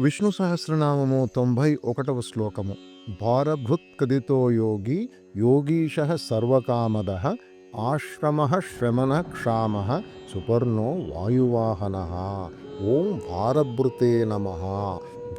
విష్ణు సహస్రనామము తొంభై ఒకటవ శ్లోకము. భారభృత్కదితో యోగి యోగీశ సర్వకామద ఆశ్రమ శ్రమణ క్షామ సుపర్ణో వాయువాహన. ఓం భారభృతే నమ.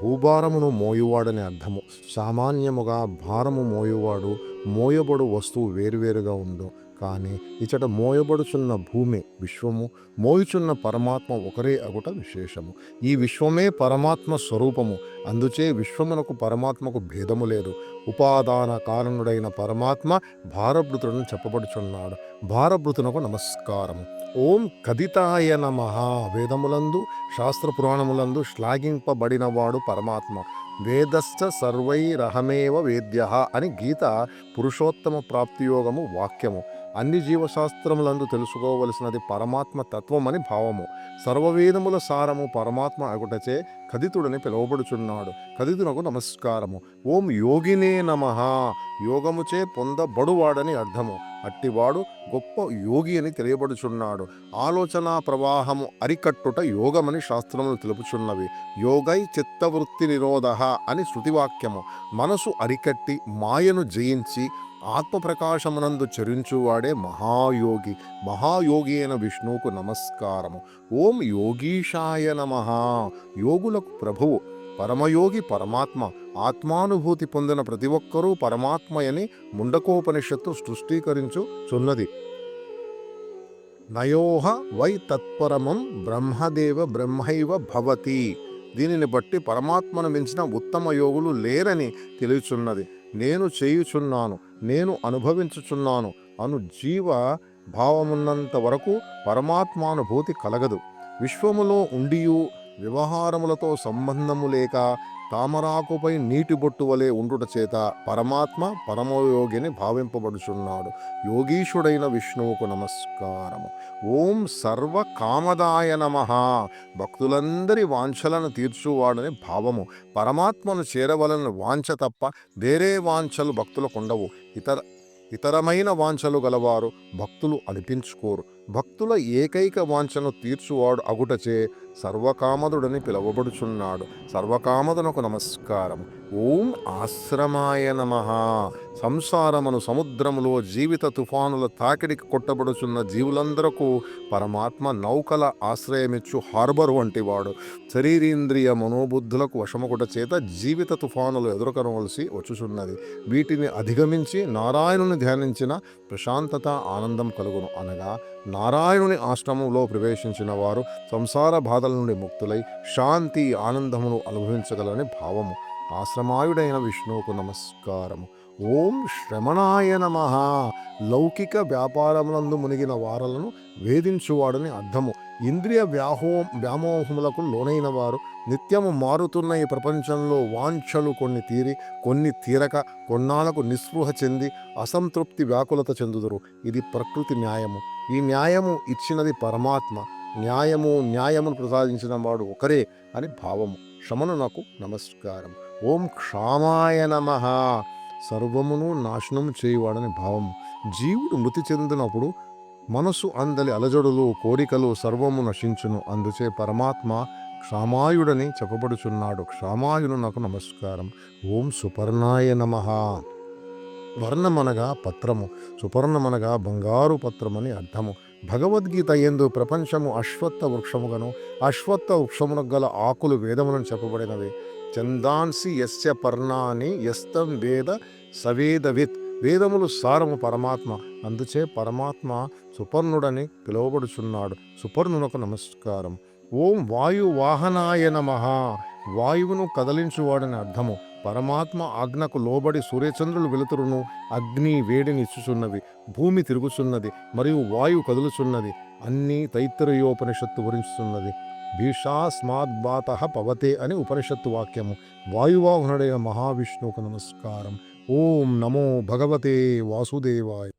భూభారమును మోయువాడని అర్థము. సామాన్యముగా భారము మోయువాడు మోయబడు వస్తువు వేరువేరుగా ఉండు. కానీ ఇచట మోయబడుచున్న భూమి విశ్వము మోయుచున్న పరమాత్మ ఒకరే అగుట విశేషము. ఈ విశ్వమే పరమాత్మ స్వరూపము అందుచే విశ్వమునకు పరమాత్మకు భేదము లేదు. ఉపాదాన కారణుడైన పరమాత్మ భారభృతుడని చెప్పబడుచున్నాడు. భారభృతునకు నమస్కారము. ఓం కదితాయ నమ. వేదములందు శాస్త్ర పురాణములందు శ్లాఘింపబడినవాడు పరమాత్మ. వేదస్థ సర్వైరహమేవ వేద్య అని గీత పురుషోత్తమ ప్రాప్తియోగము వాక్యము. అన్ని జీవశాస్త్రములందు తెలుసుకోవలసినది పరమాత్మ తత్వమని భావము. సర్వవేదముల సారము పరమాత్మ అగుటచే కథితుడని పిలువబడుచున్నాడు. కథితునకు నమస్కారము. ఓం యోగినే నమ. యోగముచే పొందబడువాడని అర్థము. అట్టివాడు గొప్ప యోగి అని తెలియబడుచున్నాడు. ఆలోచన ప్రవాహము అరికట్టుట యోగమని శాస్త్రములు తెలుపుచున్నవి. యోగై చిత్తవృత్తి నిరోధ అని శృతివాక్యము. మనసు అరికట్టి మాయను జయించి ఆత్మప్రకాశమునందు చరించువాడే మహాయోగి. మహాయోగి అయిన విష్ణువుకు నమస్కారము. ఓం యోగీశాయ నమ. యోగులకు ప్రభువు. పరమయోగి పరమాత్మ ఆత్మానుభూతి పొందిన ప్రతి ఒక్కరూ పరమాత్మయని ముండకోపనిషత్తు సృష్టీకరించు చున్నది నయోహ వై తత్పరమం బ్రహ్మదేవ బ్రహ్మైవ భవతి. దీనిని బట్టి పరమాత్మను మించిన ఉత్తమ యోగులు లేరని తెలియచున్నది. నేను చేయుచున్నాను నేను అనుభవించుచున్నాను అను జీవ భావమున్నంత వరకు పరమాత్మానుభూతి కలగదు. విశ్వములో ఉండియు వ్యవహారములతో సంబంధము లేక తామరాకుపై నీటి బొట్టు వలె ఉండుట చేత పరమాత్మ పరమయోగిని భావింపబడుచున్నాడు. యోగీశుడైన విష్ణువుకు నమస్కారము. ఓం సర్వ కామదాయ నమ. భక్తులందరి వాంఛలను తీర్చువాడని భావము. పరమాత్మను చేరవలని వాంఛ తప్ప వేరే వాంఛలు భక్తులకు ఉండవు. ఇతర ఇతరమైన వాంఛలు గలవారు భక్తులు అనిపించుకోరు. భక్తుల ఏకైక వాంఛను తీర్చువాడు అగుటచే సర్వకామదుడని పిలువబడుచున్నాడు. సర్వకామదునకు నమస్కారం. ఓం ఆశ్రమాయ నమ. సంసారమును సముద్రములో జీవిత తుఫానుల తాకిడికి కొట్టబడుచున్న జీవులందరకు పరమాత్మ నౌకల ఆశ్రయమిచ్చు హార్బర్ వంటివాడు. శరీరేంద్రియ మనోబుద్ధులకు వశముకుట చేత జీవిత తుఫానులు ఎదుర్కొనవలసి వచ్చుచున్నది. వీటిని అధిగమించి నారాయణుని ధ్యానించిన ప్రశాంతత ఆనందం కలుగును అనగా నారాయణుని ఆశ్రమంలో ప్రవేశించిన వారు సంసార బాధల నుండి ముక్తులై శాంతి ఆనందమును అనుభవించగలని భావము. ఆశ్రమాయుడైన విష్ణువుకు నమస్కారము. ఓం శ్రమణాయ నమ. లౌకిక వ్యాపారములందు మునిగిన వారలను వేధించువాడని అర్థము. ఇంద్రియ వ్యాహో వ్యామోహములకు లోనైన వారు నిత్యము మారుతున్న ఈ ప్రపంచంలో వాంఛలు కొన్ని తీరి కొన్ని తీరక కొన్నాళ్ళకు నిస్పృహ చెంది అసంతృప్తి వ్యాకులత చెందుదురు. ఇది ప్రకృతి న్యాయము. ఈ న్యాయము ఇచ్చినది పరమాత్మ. న్యాయము న్యాయమును ప్రసాదించిన వాడు ఒకరే అని భావము. శమను నాకు నమస్కారం ఓం క్షామాయ నమ. సర్వమును నాశనం చేయువాడని భావం. జీవుడు మృతి చెందినప్పుడు మనసు అందలి అలజడులు కోరికలు సర్వము నశించును. అందుచే పరమాత్మ క్షామాయుడని చెప్పబడుచున్నాడు. క్షామాయుడు నాకు నమస్కారం. ఓం సుపర్ణాయ నమ. వర్ణమనగా పత్రము. సుపర్ణమనగా బంగారు పత్రమని అర్థము. భగవద్గీత ఎందు ప్రపంచము అశ్వత్థ వృక్షముగను అశ్వత్థ వృక్షమునకు గల ఆకులు వేదములను చెప్పబడినవి. చందాన్సి యస్య పర్ణాని యస్తం వేద సవేదవిత్. వేదములు సారము పరమాత్మ. అందుచే పరమాత్మ సుపర్ణుడని పిలువబడుచున్నాడు. సుపర్ణునకు నమస్కారం. ఓం వాయు వాహనాయ నమ. వాయువును కదలించువాడని అర్థము. పరమాత్మ ఆజ్ఞకు లోబడి సూర్యచంద్రులు వెలుతురును అగ్ని వేడిని ఇచ్చుచున్నవి. భూమి తిరుగుచున్నది మరియు వాయువు కదులుచున్నది. అన్నీ తైత్తరయోపనిషత్తు వరించుతున్నది భీషాస్మాద్బాత పవతే అని ఉపనిషత్తు వాక్యము. వాయువాహనుడైన మహావిష్ణువుకు నమస్కారం. ఓం నమో భగవతే వాసుదేవాయ.